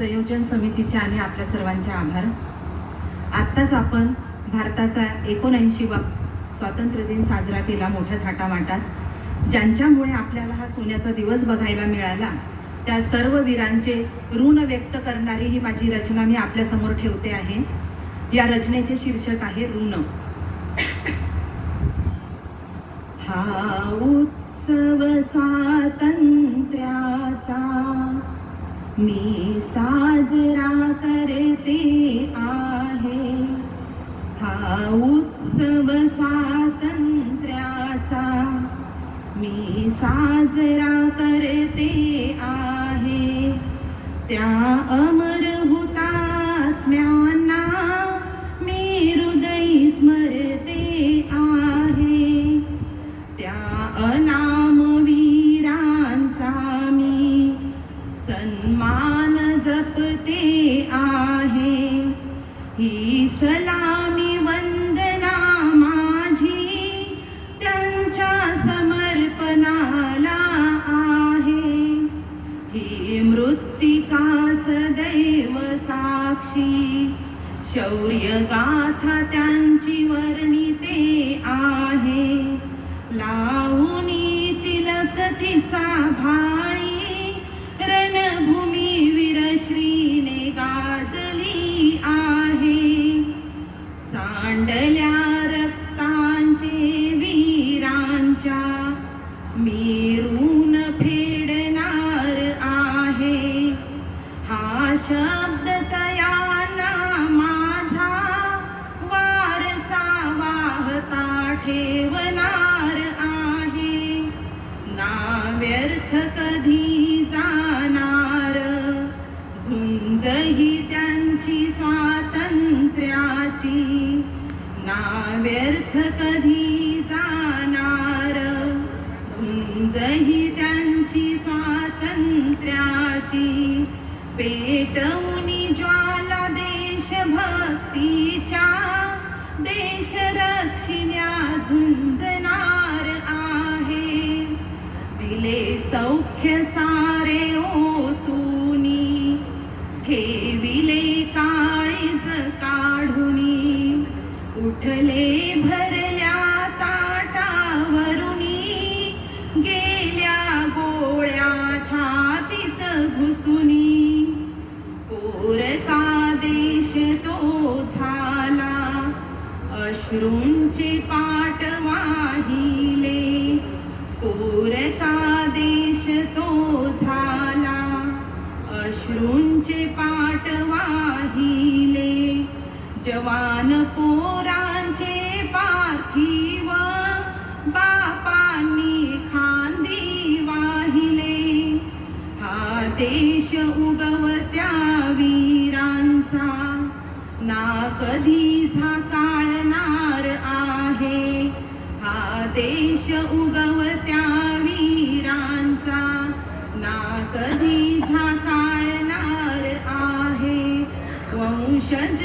संयोजन समितीचे आणि आपल्या सर्वांचे आभार. आत्ताच आपण भारताचा एकोणऐंशीवा स्वातंत्र्य दिन साजरा केला मोठ्या थाटामाटात. ज्यांच्यामुळे आपल्याला हा सोन्याचा दिवस बघायला मिळाला त्या सर्व वीरांचे ऋण व्यक्त करणारी ही माझी रचना मी आपल्यासमोर ठेवते आहे. या रचनेचे शीर्षक आहे ऋण. हा उत्सव स्वातंत्र्याचा मी साजरा करते आहे. हा उत्सव स्वातंत्र्याचा मी साजरा करते आहे. त्या अमर जपते आहे. ही सलामी वंदना माझी त्यांच्या समर्पणाला आहे. ही मृत्तिका सदैव साक्षी शौर्य गाथा सांडल्या रक्तांचे वीरांच्या मी फेडणार आहे. हा शब्द तयाना माझा वारसा वाहता ठेवणार आहे. ना व्यर्थ कधी जाणार? झुंजही त्यांची स्वा व्यर्थ कधी जाणार? झुंजही त्यांची स्वातंत्र्याची पेटवणी ज्वाला देशभक्तीच्या देश रक्षिण्या झुंजणार आहे. दिले सौख्य सारे ओतूनी ठेविले काळीज काळ उठले भरल्या ताटावरुनी गेल्या गोळ्या छातीत घुसुनी. कोरका देश तो झाला अश्रूंचे पाट जवान पोरांचे पार्थिव बापांनी खांदी वाहिले. हा देश उगवत्या वीरांचा ना कधी झाकाळणार आहे. हा देश उगवत्या वीरांचा ना कधी झाकाळणार आहे. वंशज